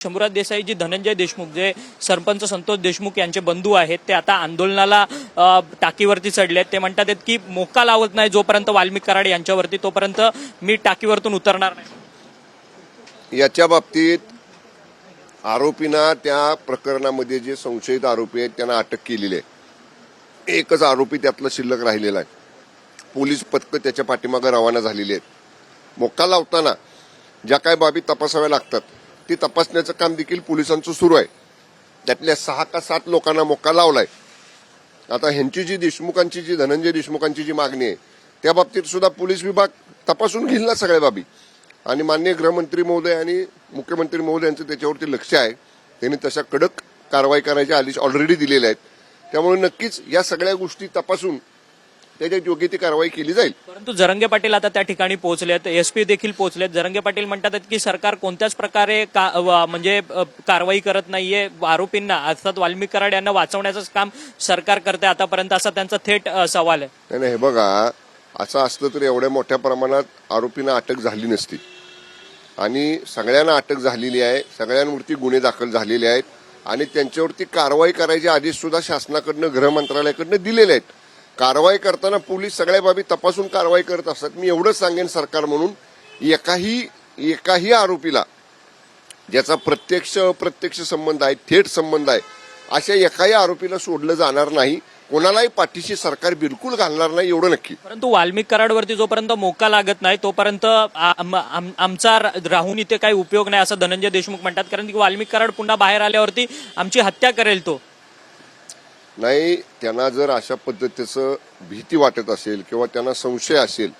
शंभूराज देसाई जी धनंजय देशमुख जे सरपंच संतोष देशमुख यांचे बंधू आहेत ते आता आंदोलनाला टाकीवरती चढले आहेत ते म्हणतात आहेत की मोका लावत नाही जोपर्यंत वाल्मिक कराड यांच्यावरती तोपर्यंत मी टाकीवरतून उतरणार नाही. याच्या बाबतीत आरोपींना त्या प्रकरणामध्ये जे संशयित आरोपी आहेत त्यांना अटक केलेली आहे. एकच आरोपी त्यातला शिल्लक राहिलेला आहे. पोलीस पथकं त्याच्या पाठीमागं रवाना झालेली आहेत. मोका लावताना ज्या काही बाबी तपासाव्या लागतात ती तपासण्याचं काम देखील पोलिसांचं सुरू आहे. त्यातल्या सहा का सात लोकांना मोक्का लावलाय. आता ह्यांची जी देशमुखांची जी धनंजय देशमुखांची जी मागणी आहे त्या बाबतीत सुद्धा पोलीस विभाग तपासून घेईल ना सगळ्या बाबी. आणि माननीय गृहमंत्री महोदय आणि मुख्यमंत्री महोदय यांचं त्याच्यावरती लक्ष आहे. त्यांनी तशा कडक कारवाई करायचे आदेश ऑलरेडी दिलेले आहेत. त्यामुळे नक्कीच या सगळ्या गोष्टी तपासून त्याच्यात योग्य ती कारवाई केली जाईल. परंतु जरंगे पाटील आता त्या ठिकाणी पोहोचलेत एसपी देखील पोहोचलेत. जरंगे पाटील म्हणतात की सरकार कोणत्याच प्रकारे का- म्हणजे कारवाई करत नाहीये. आरोपींना अर्थात वाल्मिक कराड यांना वाचवण्याचंच काम सरकार करते आतापर्यंत असा त्यांचा थेट सवाल आहे. नाही नाही, हे बघा असं असलं तर एवढ्या मोठ्या प्रमाणात आरोपींना अटक झाली नसती. आणि सगळ्यांना अटक झालेली आहे. सगळ्यांवरती गुन्हे दाखल झालेले आहेत. आणि त्यांच्यावरती कारवाई करायचे आदेश सुद्धा शासनाकडनं गृह मंत्रालयाकडनं दिलेले आहेत. कारवाई करताना पोलीस सगळ्या बाबी तपासून कारवाई करत असतात. मी एवढंच सांगेन सरकार म्हणून एकाही एकाही आरोपीला ज्याचा प्रत्यक्ष अप्रत्यक्ष संबंध आहे थेट संबंध आहे अशा एकाही आरोपीला सोडलं जाणार नाही. कोणालाही पाठीशी सरकार बिलकुल घालणार नाही एवढं नक्की. परंतु वाल्मिक कराडवरती जोपर्यंत मोका लागत नाही तोपर्यंत आमचा रा- राहून इथे काही उपयोग नाही असं धनंजय देशमुख म्हणतात. कारण की वाल्मिक कराड पुन्हा बाहेर आल्यावरती आमची हत्या करेल तो. नाही त्यांना जर अशा पद्धतीचं भीती वाटत असेल किंवा त्यांना संशय असेल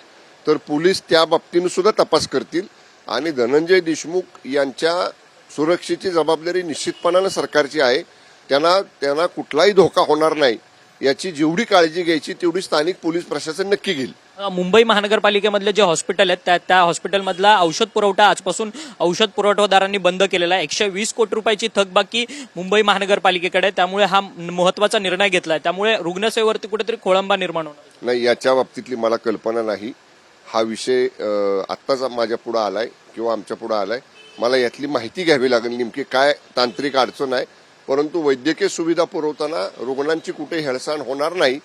तर पोलीस त्या बाबतीनं सुद्धा तपास करतील. आणि धनंजय देशमुख यांच्या सुरक्षेची जबाबदारी निश्चितपणानं सरकारची आहे. त्यांना त्यांना कुठलाही धोका होणार नाही. याची जेवढी काळजी घ्यायची तेवढी स्थानिक पोलीस प्रशासन नक्की घेईल. मुंबई महानगरपालिकेमधले जे हॉस्पिटल आहेत त्या त्या हॉस्पिटलमधला औषध पुरवठा आजपासून औषध पुरवठादारांनी बंद केलेला आहे. एकशे वीस कोटी रुपयाची थकबाकी मुंबई महानगरपालिकेकडे आहे. त्यामुळे हा महत्त्वाचा निर्णय घेतला आहे. त्यामुळे रुग्णसेवेवरती कुठेतरी खोळंबा निर्माण होणार नाही याच्या बाबतीतली मला कल्पना नाही. हा विषय आत्ताच माझ्या पुढे आलाय किंवा आमच्या पुढे आलाय. मला यातली माहिती घ्यावी लागेल नेमकी काय तांत्रिक अडचण आहे. परंतु वैद्यकीय सुविधा पुरवताना रुग्णांची कुठे हेळसाण होणार नाही.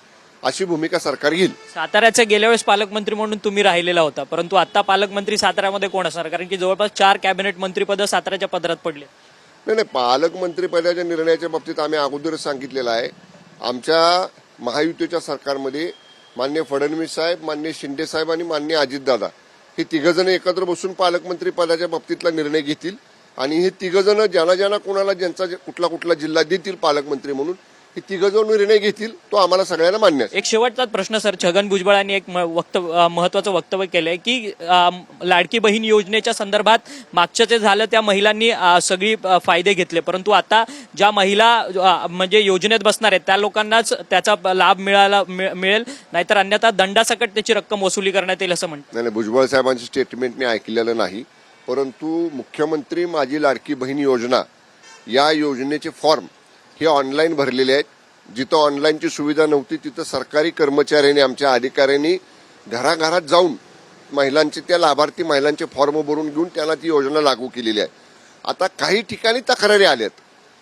अशी भूमिका सरकार घेईल. साताऱ्याचे गेल्या वेळेस पालकमंत्री म्हणून तुम्ही राहिलेला होता परंतु आता पालकमंत्री साताऱ्यामध्ये कोण असणार? कारण की जवळपास चार कॅबिनेट मंत्रीपद साताऱ्याच्या पदरात पडले. नाही नाही पालकमंत्री पदाच्या निर्णयाच्या बाबतीत आम्ही अगोदरच सांगितलेलं आहे. आमच्या महायुतीच्या सरकारमध्ये मान्य फडणवीस साहेब मान्य शिंदे साहेब आणि मान्य अजितदादा हे तिघजण एकत्र बसून पालकमंत्री पदाच्या बाबतीतला निर्णय घेतील आणि हे तिघजण ज्यांना ज्यांना कोणाला ज्यांचा जे- कुठला कुठला जिल्हा देतील पालकमंत्री म्हणून हे तिघजण निर्णय घेतील तो आम्हाला सगळ्यांना मान्य एक शेवटचा प्रश्न सर. छगन भुजबळांनी एक वक्तव्य महत्वाचं वक्तव्य केलंय की लाडकी बहीण योजनेच्या संदर्भात मागच्या जे झालं त्या महिलांनी सगळी फायदे घेतले. परंतु आता ज्या महिला म्हणजे योजनेत बसणार आहेत त्या लोकांनाच त्याचा लाभ मिळाला मिळ- मिळेल. नाहीतर अन्यथा दंडासकट त्याची रक्कम वसुली करण्यात येईल असं म्हणतात. नाही, भुजबळ साहेबांचे स्टेटमेंट मी ऐकलेलं नाही. परंतु मुख्यमंत्री माझी लाडकी बहीण योजना या योजनेचे फॉर्म हे ऑनलाईन भरलेले आहेत. जिथं ऑनलाईनची सुविधा नव्हती तिथं सरकारी कर्मचाऱ्यांनी आमच्या अधिकाऱ्यांनी घराघरात जाऊन महिलांचे त्या लाभार्थी महिलांचे फॉर्म भरून घेऊन त्यांना ती योजना लागू केलेली आहे. आता काही ठिकाणी तक्रारी आल्यात.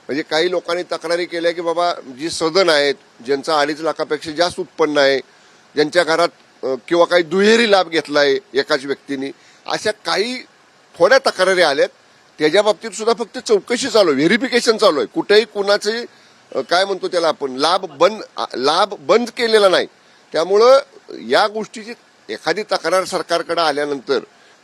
म्हणजे काही लोकांनी तक्रारी केल्या की बाबा जी सदन आहेत ज्यांचं अडीच लाखापेक्षा जास्त उत्पन्न आहे ज्यांच्या घरात किंवा काही दुहेरी लाभ घेतला आहे एकाच व्यक्तीने अशा काही थोड्या तक्रारी आल्यात. त्याच्या बाबतीत सुद्धा फक्त चौकशी चालू आहे व्हेरिफिकेशन चालू आहे. कुठेही कुणाचे काय म्हणतो त्याला आपण लाभ बंद लाभ बंद केलेला नाही. त्यामुळं या गोष्टीची एखादी तक्रार सरकारकडे आल्यानंतर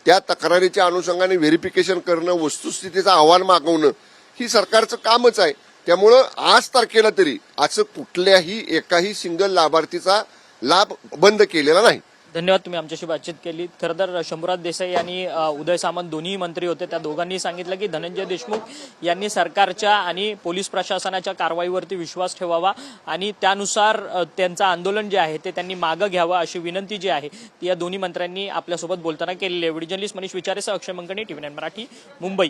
त्या तक्रारीच्या अनुषंगाने व्हेरिफिकेशन करणं वस्तुस्थितीचा अहवाल मागवणं ही सरकारचं कामच आहे. त्यामुळं आज तारखेला तरी असं कुठल्याही एकाही सिंगल लाभार्थीचा लाभ बंद केलेला नाही. धन्यवाद तुम्ही आमच्याशी बातचीत केली. खरं तर शंभूराज देसाई आणि उदय सामंत दोन्ही मंत्री होते. त्या दोघांनी सांगितलं की धनंजय देशमुख यांनी सरकारच्या आणि पोलीस प्रशासनाच्या कारवाईवरती विश्वास ठेवावा आणि त्यानुसार त्यांचं आंदोलन जे आहे ते त्यांनी मागं घ्यावं अशी विनंती जी आहे ती या दोन्ही मंत्र्यांनी आपल्यासोबत बोलताना केलेली आहे. व्हिडिओ जर्नलिस्ट मनीष विचारेसह अक्षय मंकणी टीव्ही नाईन मराठी मुंबई.